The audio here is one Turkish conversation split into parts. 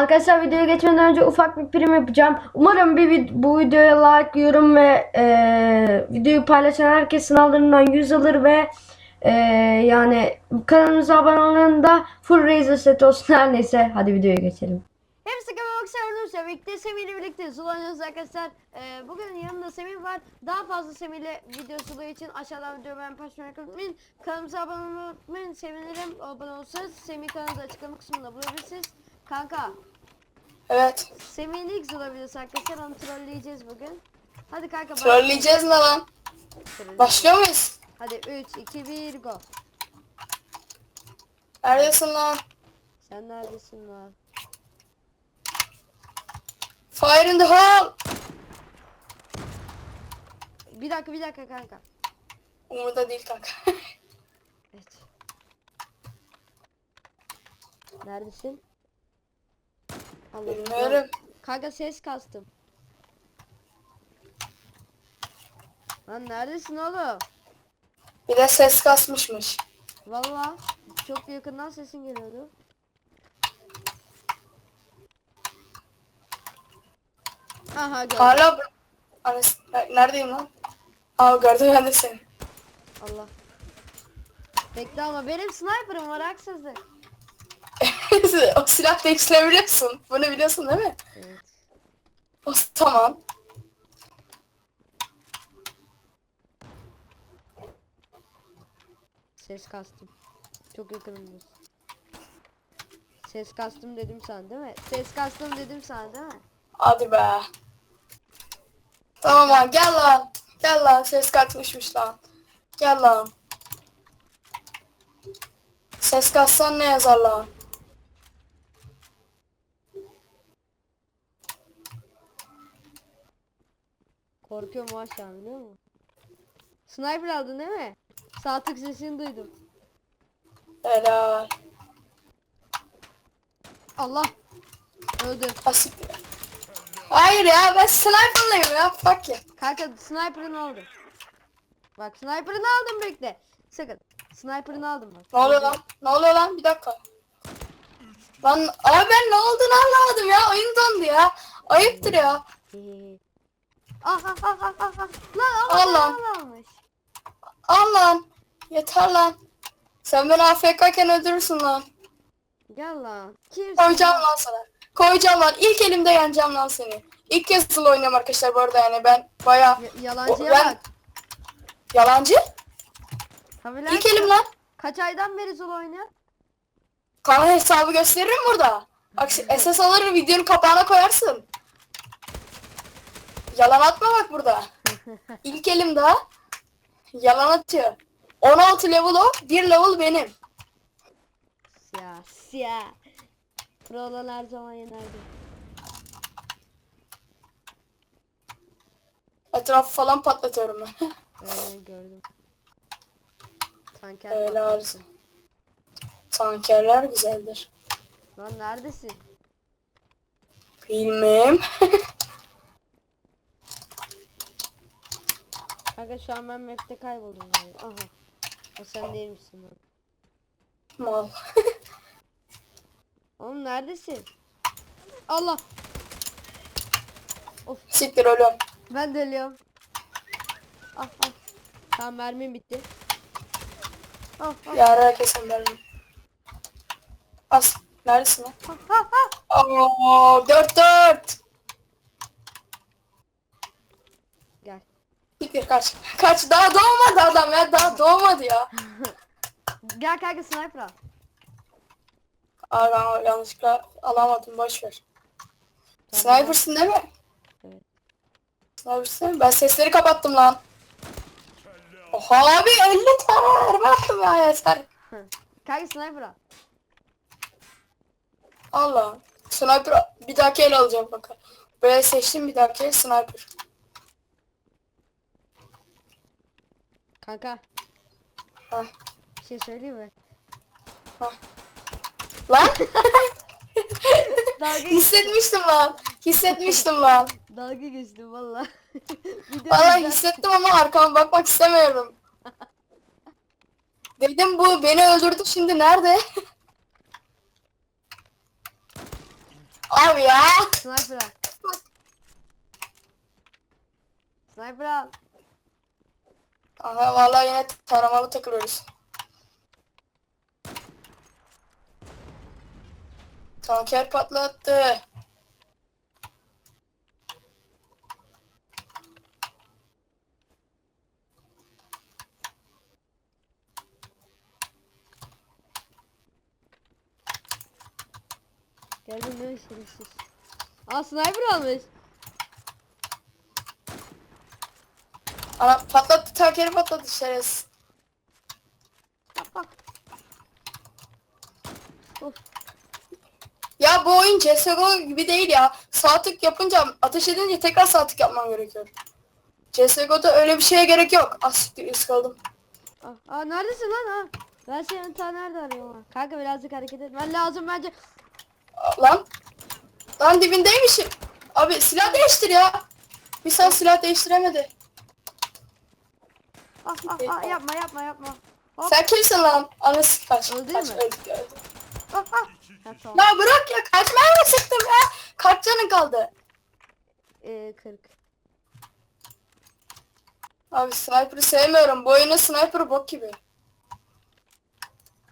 Arkadaşlar videoya geçmeden önce ufak bir prim yapacağım. Umarım bir vid- bu videoya like, yorum ve eee, videoyu paylaşan herkes sınavlarından 100 alır ve eee, yani kanalımıza abone olanında full Razer set olsun her neyse. Hadi videoya geçelim. Hepsi kanalıma seviyorum. Birlikte Semih birlikte Zul oynuyoruz arkadaşlar. Eee, bugün yanımda Semih var. Daha fazla Semih ile video Zulu için aşağıdan videoyu beğenmeyi paylaşmayı unutmayın. Kanalımıza abone olmayı unutmayın. Sevinirim. Abone olursanız Semih kanalında açıklama kısmında bulabilirsiniz. Kanka Evet. Semih'in ilk videosu arkadaşlar onu trolleyeceğiz bugün. Hadi kanka bak. Trolleyeceğiz ne lan? Başlıyor muyuz? Hadi 3, 2, 1 go. Neredesin lan? Sen neredesin lan? Fire in the hole. Bir dakika bir dakika kanka. Umurda değil kanka. Evet. Neredesin? Allah Bilmiyorum. Kanka ses kastım. Lan neredesin oğlum? Bir de ses kasmışmış. Valla çok yakından sesin geliyordu. Aha gördüm. Hala Anas- Neredeyim lan? Aa gördüm ben de seni. Allah. Bekle ama benim sniper'ım var haksızlık. O silah değiştirebiliyorsun. Bunu biliyorsun değil mi? Evet. O tamam. Ses kastım. Çok yakınımdasın. Ses kastım dedim sana değil mi? Ses kastım dedim sana değil mi? Hadi be. Tamam lan gel lan. Gel lan ses kasmışmış lan. Gel lan. Ses kassan ne yazar lan? Korkuyorum şu an biliyor musun? Sniper aldın değil mi? Sağ tık sesini duydum. Helal. Allah. Öldü. Asit. Hayır ya ben sniper'layım ya. Fuck ya. Kanka sniper'ını aldım. Bak sniper'ını aldım bekle. Sakın. Sniper'ını aldım bak. Ne oluyor lan? Ne oluyor lan? Bir dakika. Lan abi ben ne olduğunu anlamadım ya. Oyun dondu ya. Ayıptır ya. Ah ah ah ah ah ah. Lan ama Allah. Allah. almış. Al lan. Yeter lan. Sen beni AFK'ken öldürürsün lan. Gel lan. Kimsin? Koyacağım lan sana. Koyacağım lan. İlk elimde yeneceğim lan seni. İlk kez solo oynuyorum arkadaşlar bu arada yani ben baya Y- yalancıya Ben- bak. yalancı. Tabii lan. İlk elim lan. Kaç aydan beri Zul oynuyor? Kanal hesabı gösteririm burada. Bak SS alır videonun kapağına koyarsın. Yalan atma bak burada. İlk elim daha. Yalan atıyor. 16 level o, 1 level benim. Siyah siyah. Pro olan her zaman yenerdi. Etrafı falan patlatıyorum ben. Ee, gördüm. Tanker Öyle patlattı. Tankerler güzeldir. Lan neredesin? Bilmem. Kanka şu an ben map'te kayboldum yani. Aha. O sen değil misin lan? Mal. Oğlum neredesin? Allah. Of Siktir ölüyorum. ben de ölüyorum. Ah ah. Tamam mermim bitti. Ah ah. Yara kesin benim. As. Neredesin lan? ah, ah, ah. Oo, 4 4. Gel. Siktir kaç. Kaç daha doğmadı adam ya. Daha doğmadı ya. Gel kanka sniper al. Aa ben yanlışlıkla alamadım boş ver. Sniper'sın değil mi? Evet. Sniper'sın değil mi? Ben sesleri kapattım lan. Oha abi 50 tane mermi attım ya yeter. Kanka sniper al. Allah. Sniper bir dahaki el alacağım bakalım. Böyle seçtim bir dahaki el sniper. Kanka Hah. bir şey söyleyeyim mi? Hah. Lan Dalga hissetmiştim lan. Hissetmiştim lan. Dalga geçtim valla. Güzel. hissettim ama arkama bakmak istemiyorum. Dedim bu beni öldürdü şimdi nerede? abi ya. Sniper al. Sniper al. Aha vallahi yine taramalı takılıyoruz. Tanker patlattı. Geldim ne şerefsiz. Aa sniper almış. Ana patlattı tankeri patlattı şerefsiz. Bak bak. Of. Ya bu oyun CSGO gibi değil ya. Sağ tık yapınca ateş edince tekrar sağ tık yapman gerekiyor. CSGO'da öyle bir şeye gerek yok. Ah siktir ıskaladım. Aa, aa neredesin lan ha? Ben seni ta nerede arıyorum ha? Kanka birazcık hareket etmen lazım bence. Aa, Lan. Lan dibindeymişim. Abi silah değiştir ya. Bir sen silah değiştiremedi. Ah ah ah yapma yapma yapma. Hop. Sen kimsin lan? Anası kaç. Öldü kaç mü? öldük öldük. Ah ah. Ha, tamam. Ya bırak ya kaçmaya mı sıktım ya? Kaç canın kaldı? Ee, 40. Abi sniper'ı sevmiyorum. Bu oyunun sniper'ı bok gibi.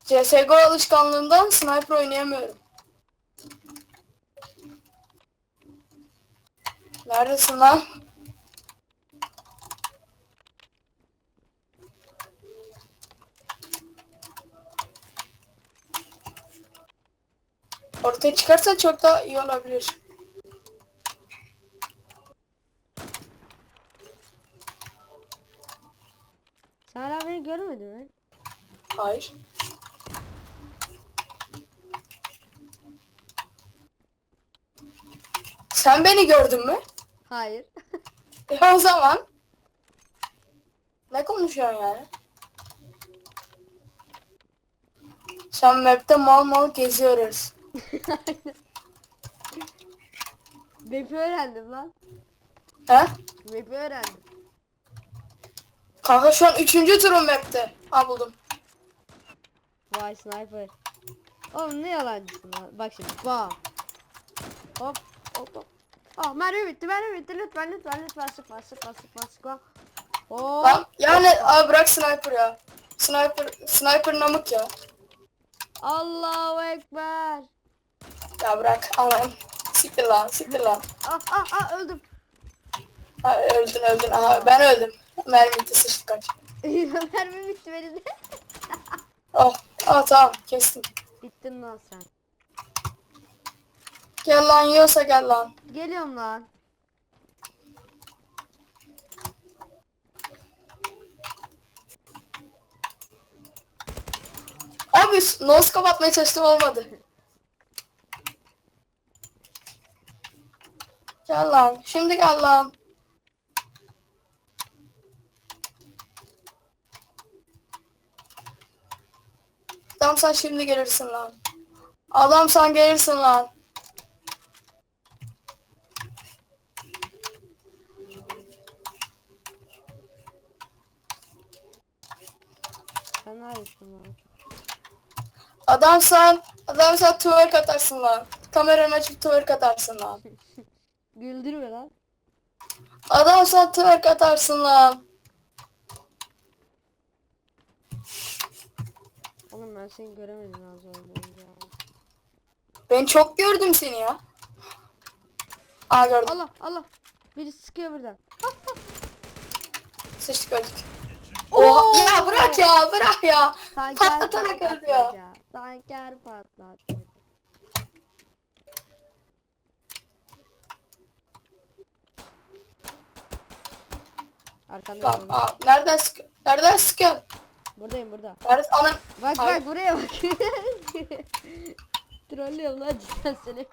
CSGO alışkanlığından sniper oynayamıyorum. Neredesin lan? Ortaya çıkarsa çok daha iyi olabilir. Sen hala beni görmedin mi? Hayır. Sen beni gördün mü? Hayır. E o zaman. Ne konuşuyorsun yani? Sen map'te mal mal geziyoruz. Map'i öğrendim lan. He? Map'i öğrendim. Kanka şu an üçüncü turum map'te. Ha buldum. Vay sniper. Oğlum ne yalancısın lan. Bak şimdi. Bam. Hop hop hop. Ah mermi bitti mermi bitti lütfen lütfen lütfen sıkma sıkma sıkma sıkma. Hop. Lan yani abi bırak sniper ya. Sniper, sniper namık ya. Allahu Ekber. Ya bırak aman. Siktir lan siktir lan. Ah ah ah öldüm. Ha, öldün öldün. Aha ben öldüm. Mermi bitti sıçtı kaç. mermi bitti benim de. Oh, ah tamam kestim. Bittin lan sen. Gel lan yiyorsa gel lan. Geliyorum lan. Abi nose kapatmaya çalıştım olmadı. Gel lan. Şimdi gel lan. Adam sen şimdi gelirsin lan. Adam sen gelirsin lan. Sen neredesin lan? Adam sen, adam sen twerk atarsın lan. Kameranı açıp twerk atarsın lan. Güldürme lan. Adam sen twerk atarsın lan. Oğlum ben seni göremedim az önce. Ben çok gördüm seni ya. Aa gördüm. Allah Allah. Biri sıkıyor buradan. Sıçtık öldük. Oha ya bırak ya bırak ya. Tanker Patlatarak öldü ya. patlatacak. Tanker patlatacak. Arkanda Lan, kalın. aa, nereden sık nereden sıkıyorsun? Buradayım burada. Nerede ana Bak Ay. bak buraya bak. Trollüyorum lan cidden seni.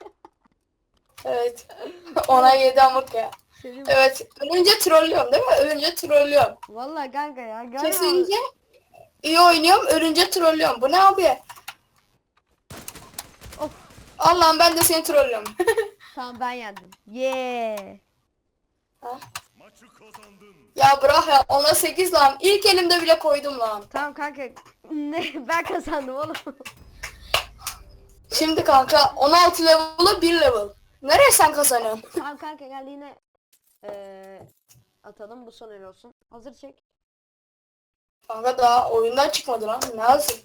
Evet. Ona yedi amık ya. Seni Evet. Ölünce trollüyorum değil mi? Ölünce trollüyorum. Vallahi kanka ya. Galiba... Kesince iyi oynuyorum. Ölünce trollüyorum. Bu ne abi? Of. Allah'ım ben de seni trollüyorum. Tamam ben yendim. Yeah. Ha? Maçı kazandın. Ya bırak ya. Ona 8 lan. İlk elimde bile koydum lan. Tamam kanka. Ne? Ben kazandım oğlum. Şimdi kanka 16 level'a 1 level. Nereye sen kazanıyorsun? Tamam kanka gel yine eee, atalım bu son el olsun. Hazır çek. Kanka daha oyundan çıkmadı lan. Ne yazayım?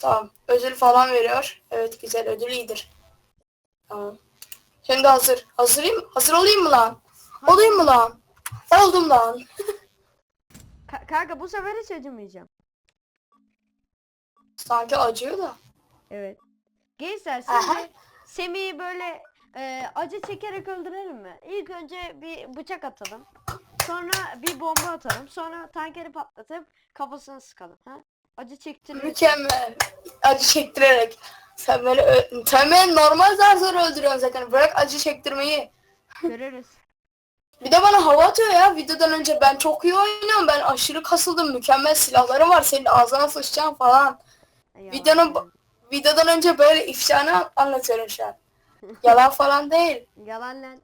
Tamam. Ödül falan veriyor. Evet güzel ödül iyidir. Tamam. Şimdi hazır. Hazırayım. Hazır olayım mı lan? Olayım mı lan? Oldum lan. Ka- kanka bu sefer hiç acımayacağım. Sanki acıyor da. Evet. Gençler Aha. şimdi Semih'i böyle eee, acı çekerek öldürelim mi? İlk önce bir bıçak atalım. Sonra bir bomba atalım. Sonra tankeri patlatıp kafasını sıkalım. Ha? Acı çektirelim. Mükemmel. Acı çektirerek. Sen beni, ö- sen beni normal zar zor öldürüyorsun zaten. Bırak acı çektirmeyi. Görürüz. Bir de bana hava atıyor ya videodan önce. Ben çok iyi oynuyorum. Ben aşırı kasıldım. Mükemmel silahlarım var. Senin ağzına sıçacağım falan. Yalan Videonun yani. videodan önce böyle ifşanı anlatıyorum şu an. Yalan falan değil. Yalan lan.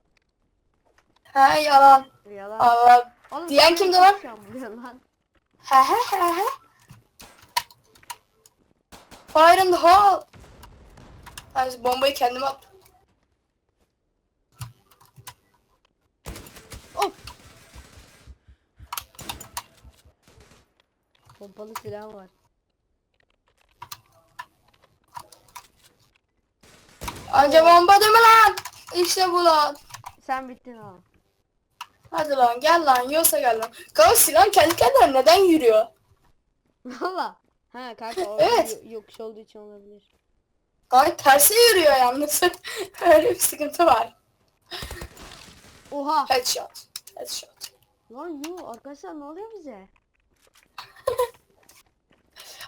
He yalan. Yalan. Allah. Oğlum diyen kimdi lan? şu an buluyorsun lan? He he he he. Fire in the hole. Ben bombayı kendim attım. Of. Pompalı silah var. Anca bomba değil mi lan? İşte bu lan. Sen bittin ha. Hadi lan gel lan yiyorsa gel lan. Kanka silah kendi kendine neden yürüyor? Valla. Ha kanka o Evet. yo- yokuş olduğu için olabilir. Kanka tersi yürüyor yalnız. Öyle bir sıkıntı var. Oha. Headshot. Headshot. Lan yo arkadaşlar ne oluyor bize?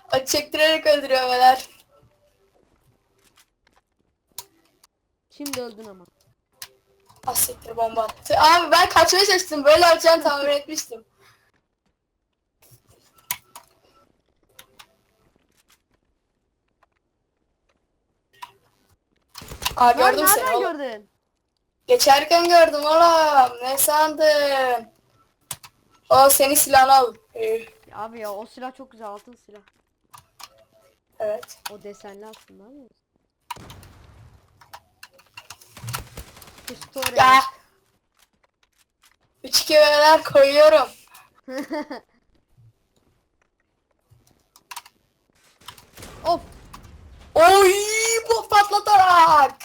Acı çektirerek öldürüyor beyler. Şimdi öldün ama. Asiktir bomba attı. Abi ben kaçmaya çalıştım. Böyle olacağını tahmin etmiştim. Aa Lan gördüm seni nereden oğlum. gördün? Geçerken gördüm oğlum. Ne sandın? O seni silahını al. Ee, Abi ya o silah çok güzel altın silah. Evet. O desenli aslında ama. Pistole. Ya. Üç kemeler koyuyorum. of. Oy bu patlatarak.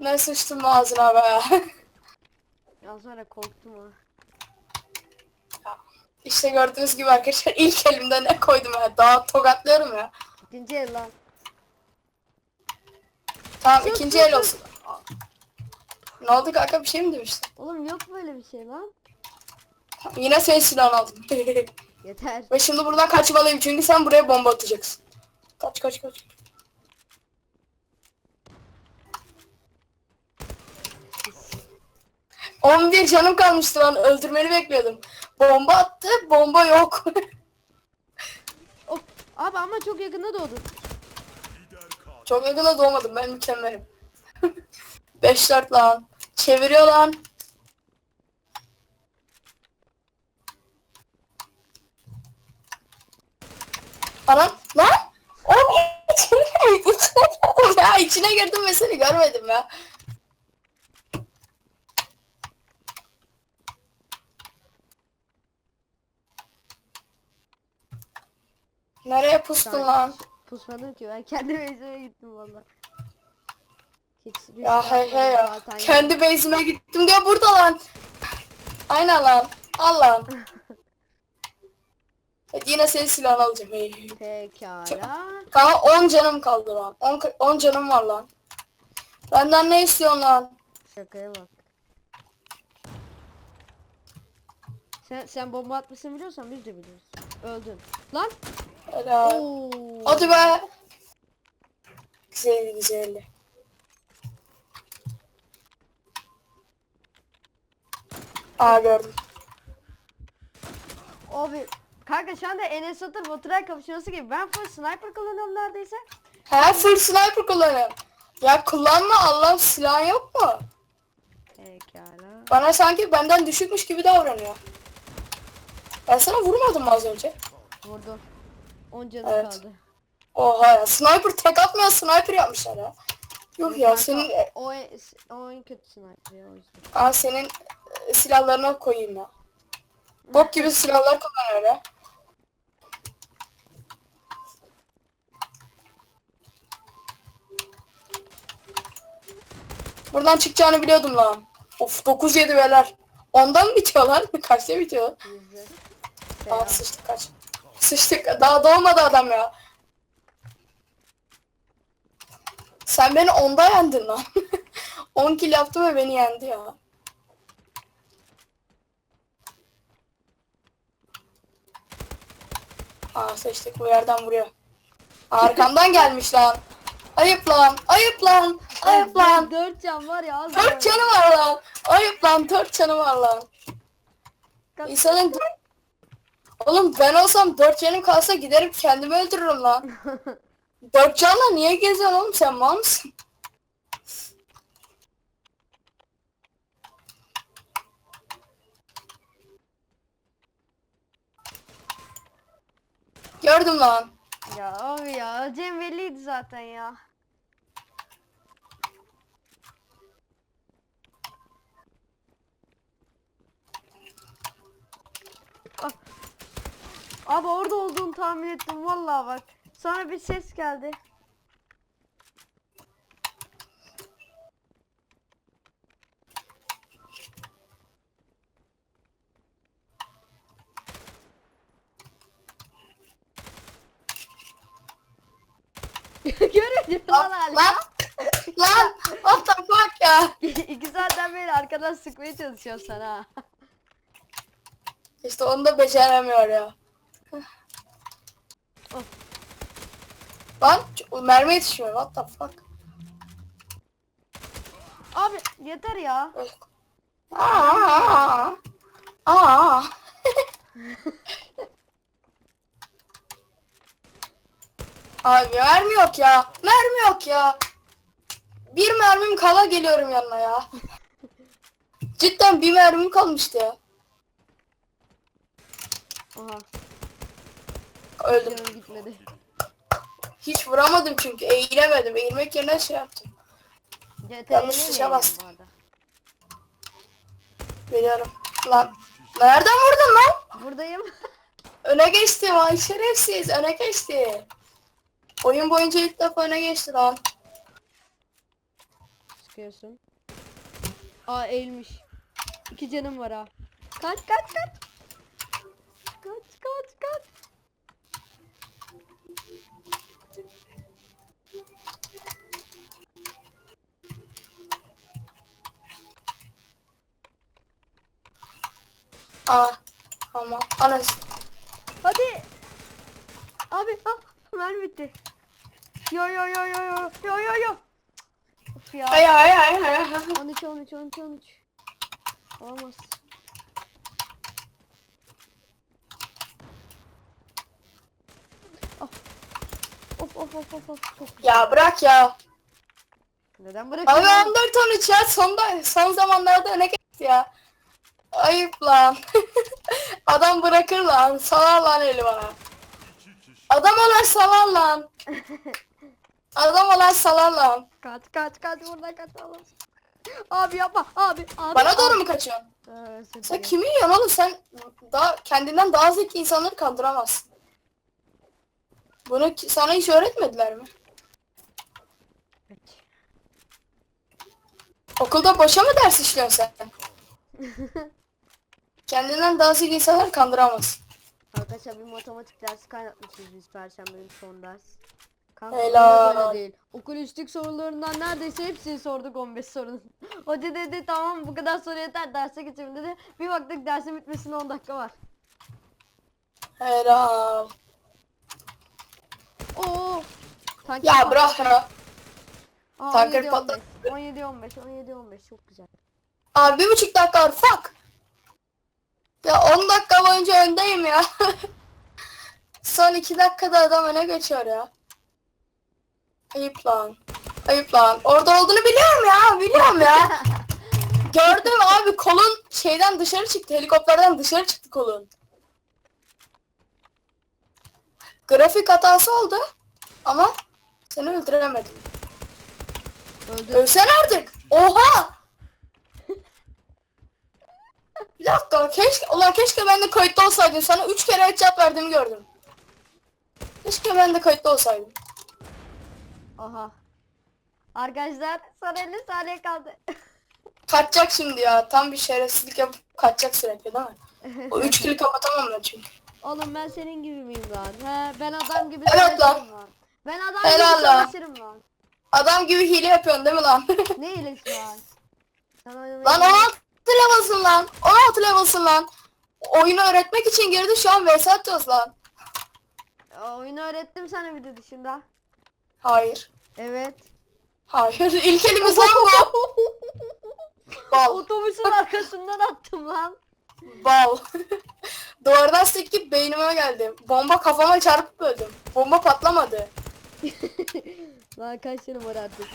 Ne sıçtım ağzına be. Ya sonra korktum ha. İşte gördüğünüz gibi arkadaşlar ilk elimde ne koydum ya. Daha tokatlıyorum ya. İkinci el lan. Tamam Sus, ikinci el sus. olsun. Ne oldu kanka bir şey mi demiştin? Oğlum yok böyle bir şey lan. Yine senin silahını aldım. Yeter. Ve şimdi buradan kaçmalıyım çünkü sen buraya bomba atacaksın. Kaç kaç kaç. On bir canım kalmıştı lan öldürmeni bekliyordum. Bomba attı bomba yok. Of. Abi ama çok yakında doğdun. Çok yakında doğmadım ben mükemmelim. 5-4 lan. Çeviriyor lan. Anam lan. Oğlum içine, içine girdim ya. içine girdim ve seni görmedim ya. Nereye pustun lan? Pusmadım ki ben kendi bezime gittim valla. Ya hey hey ya. Kendi base'ime gittim diyor burada lan. Aynen lan. Al lan. Hadi yine senin silahını alacağım. Hey. Pekala. Kanka 10 canım kaldı lan. 10, 10 canım var lan. Benden ne istiyorsun lan? Şakaya bak. Sen sen bomba atmasını biliyorsan biz de biliyoruz. Öldün. Lan. Helal. Oo. Hadi be. Güzeldi güzeldi. Aa gördüm. Abi kanka şu anda Enes Batur Baturay kapışması gibi. Ben full sniper kullanıyorum neredeyse. He full sniper kullanıyorum. Ya kullanma Allah'ım silahın yok mu? Pekala. Bana sanki benden düşükmüş gibi davranıyor. Ben sana vurmadım az önce? Vurdum. 10 canım Evet. kaldı. Oha ya sniper tek atmıyor sniper yapmışlar ya. Yok ya senin o, o en kötü sniper ya o yüzden. Aa, senin e, silahlarına koyayım ya. Bok gibi silahlar kullanıyor ya. Buradan çıkacağını biliyordum lan. Of 9-7 beler. Ondan mı bitiyorlar? Kaçta bitiyor? Yüzde. Aa Selam. sıçtık kaç. Sıçtık. Daha doğmadı adam ya. Sen beni onda yendin lan. 10 kill yaptı ve beni yendi ya. Aa seçtik bu yerden vuruyor. Arkamdan gelmiş lan. Ayıp lan. Ayıp lan. Ayıp lan. Dört can var ya az Dört var. canı var lan. Ayıp lan. Dört canı var lan. İnsanın Oğlum ben olsam dört canım kalsa giderim kendimi öldürürüm lan. dört canla niye geziyorsun oğlum sen mal mısın? Gördüm lan. Ya abi ya Cem belliydi zaten ya. Ah. Abi orada olduğunu tahmin ettim vallahi bak. Sonra bir ses geldi. Görüyorum lan Lan, lan, what the fuck ya. İki saatten beri arkadan sıkmaya çalışıyor sana. İşte onu da beceremiyor ya. Oh. Lan mermi yetişmiyor what the fuck. Abi yeter ya. Aa. Aa. Abi mermi yok ya. Mermi yok ya. Bir mermim kala geliyorum yanına ya. Cidden bir mermim kalmıştı ya. Aha Öldüm. canım gitmedi. Hiç vuramadım çünkü eğilemedim. Eğilmek yerine şey yaptım. Yanlış tuşa bastım. Biliyorum. Lan. Nereden vurdun lan? Buradayım. Öne geçti vay şerefsiz. Öne geçti. Oyun boyunca ilk defa öne geçti lan. Sıkıyorsun. Aa eğilmiş. İki canım var ha. Kaç kaç kaç. Kaç kaç kaç. Aa. Ama anas. Hadi. Abi ah mermi bitti. Yo yo yo yo yo yo yo yo. Of ya. Ay ay ay ay. 13 13 13 13. Olmaz. Of. Of of of of of. Çok. Ya bırak ya. Neden Abi bırakıyorsun? 14 13 ya sonda son zamanlarda öne geçti ya. Ayıp lan. Adam bırakır lan. Salar lan eli bana. Adam olan salar lan. Adam olan salar lan. Kaç kaç kaç buradan kaçalım. Abi yapma abi abi. Bana doğru abi. mu kaçıyorsun? Özür Sen kimi yiyorsun oğlum? Sen daha kendinden daha zeki insanları kandıramazsın. Bunu sana hiç öğretmediler mi? Okulda boşa mı ders işliyorsun sen? Kendinden daha zeki insanları kandıramazsın. Arkadaşlar bir matematik dersi kaynatmışız biz perşembenin son ders. Kanka Helal. Helal. değil. Okulistik sorularından neredeyse hepsini sorduk 15 sorunun. Hoca dedi tamam bu kadar soru yeter derse geçelim dedi. Bir baktık dersin bitmesine 10 dakika var. Helal. Oo. Tanker Ya bırak ya. Aa, tanker 17 patladı. 15. 17 15 17 15 çok güzel. Abi bir buçuk dakika var. Fuck. Ya 10 dakika boyunca öndeyim ya. Son 2 dakikada adam öne geçiyor ya. Ayıp lan. Ayıp lan. Orada olduğunu biliyorum ya. Biliyorum ya. Gördüm abi kolun şeyden dışarı çıktı. Helikopterden dışarı çıktı kolun. Grafik hatası oldu. Ama seni öldüremedim. Öldü. Ölsen artık. Oha! Dakika keşke ulan keşke ben de kayıtlı olsaydım. Sana 3 kere headshot verdiğimi gördüm. Keşke ben de kayıtlı olsaydım. Aha. Arkadaşlar son 50 saniye kaldı. Kaçacak şimdi ya. Tam bir şerefsizlik yapıp kaçacak sürekli değil mi? O 3 kili kapatamam ben çünkü. Oğlum ben senin gibi miyim lan? He ben adam gibi Evet lan. Ben adam Helal gibi lan. savaşırım lan. Adam gibi hile yapıyorsun değil mi lan? Ne iyilesi lan? Lan 16 level'sın lan. 16 level'sın lan. Oyunu öğretmek için girdi şu an vs atacağız lan. Aa, Oyunu öğrettim sana video dışında. Hayır. Evet. Hayır. İlk elimiz lan bu. Bal. Otobüsün arkasından attım lan. Bal. Duvardan sekip beynime geldi. Bomba kafama çarpıp öldüm. Bomba patlamadı. lan kaç var artık.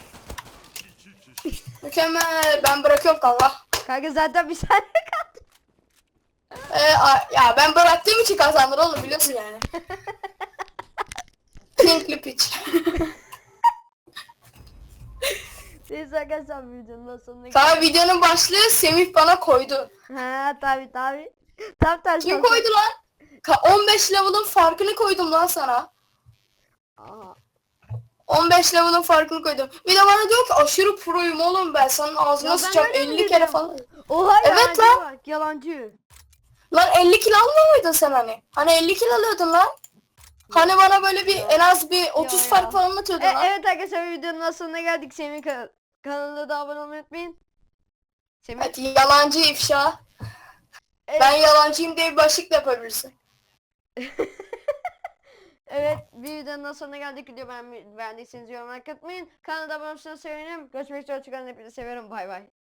Mükemmel. Ben bırakıyorum kanka. Kanka zaten bir saniye kaldı. Ee, a- ya ben bıraktığım için kazandır oğlum biliyorsun yani. Pinkli piç. Neyse arkadaşlar videonun da sonuna Kanka videonun başlığı Semih bana koydu. Ha tabi tabi. Tam tersi Kim oldu. koydu lan? Ka- 15 level'ın farkını koydum lan sana. Aha. 15 level'ın farkını koydum. Bir de bana diyor ki aşırı proyum oğlum ben. Senin ağzına Ya ben sıçacağım öyle mi 50 kere dedim? falan. Oha Evet yalancı lan. bak yalancı. Lan 50 kilo almıyor muydun sen hani? Hani 50 kilo alıyordun lan. Hani bana böyle bir en az bir 30 ya. fark falan atıyordun E, lan. evet arkadaşlar videonun sonuna geldik. Semih kan- kanalına da abone olmayı unutmayın. Semih. Hadi yalancı ifşa. Evet, Ben yalancıyım diye bir başlık da yapabilirsin. evet videonun sonuna geldik. Video beğen- beğendiyseniz yorum like atmayın. Kanala abone olursanız sevinirim. Görüşmek üzere. Hoşçakalın. Hepinizi seviyorum. Bay bay.